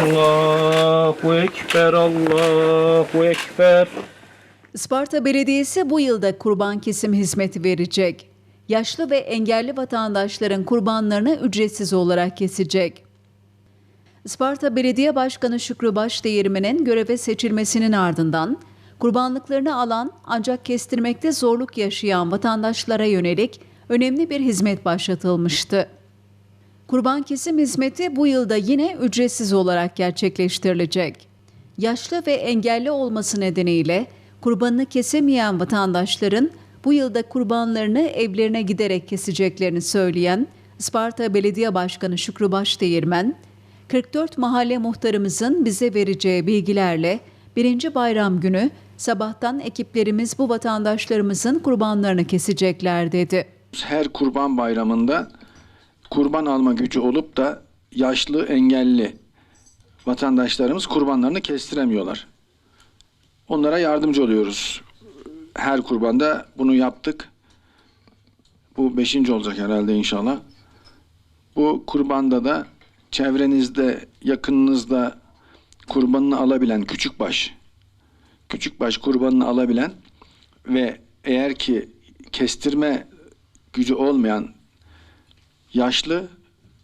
Allahu Ekber, Allahu Ekber. Isparta Belediyesi bu yılda kurban kesim hizmeti verecek. Yaşlı ve engelli vatandaşların kurbanlarını ücretsiz olarak kesecek. Isparta Belediye Başkanı Şükrü Başdeğirmen'in göreve seçilmesinin ardından kurbanlıklarını alan ancak kestirmekte zorluk yaşayan vatandaşlara yönelik önemli bir hizmet başlatılmıştı. Kurban kesim hizmeti bu yılda yine ücretsiz olarak gerçekleştirilecek. Yaşlı ve engelli olması nedeniyle kurbanını kesemeyen vatandaşların bu yılda kurbanlarını evlerine giderek keseceklerini söyleyen Isparta Belediye Başkanı Şükrü Başdeğirmen, 44 mahalle muhtarımızın bize vereceği bilgilerle birinci bayram günü sabahtan ekiplerimiz bu vatandaşlarımızın kurbanlarını kesecekler dedi. her kurban bayramında kurban alma gücü olup da yaşlı, engelli vatandaşlarımız kurbanlarını kestiremiyorlar. Onlara yardımcı oluyoruz. Her kurbanda bunu yaptık. Bu beşinci olacak herhalde inşallah. Bu kurbanda da çevrenizde, yakınınızda kurbanını alabilen küçük baş, küçük baş kurbanını alabilen ve eğer ki kestirme gücü olmayan yaşlı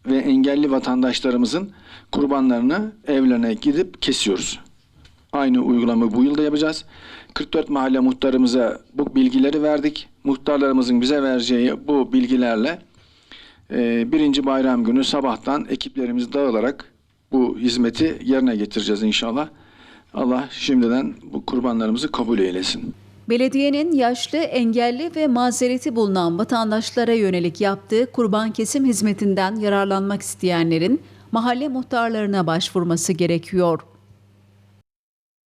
ve engelli vatandaşlarımızın kurbanlarını evlerine gidip kesiyoruz. Aynı uygulamayı bu yılda yapacağız. 44 mahalle muhtarımıza bu bilgileri verdik. Muhtarlarımızın bize vereceği bu bilgilerle e, birinci bayram günü sabahtan ekiplerimiz dağılarak bu hizmeti yerine getireceğiz inşallah. Allah şimdiden bu kurbanlarımızı kabul eylesin. Belediyenin yaşlı, engelli ve mazereti bulunan vatandaşlara yönelik yaptığı kurban kesim hizmetinden yararlanmak isteyenlerin mahalle muhtarlarına başvurması gerekiyor.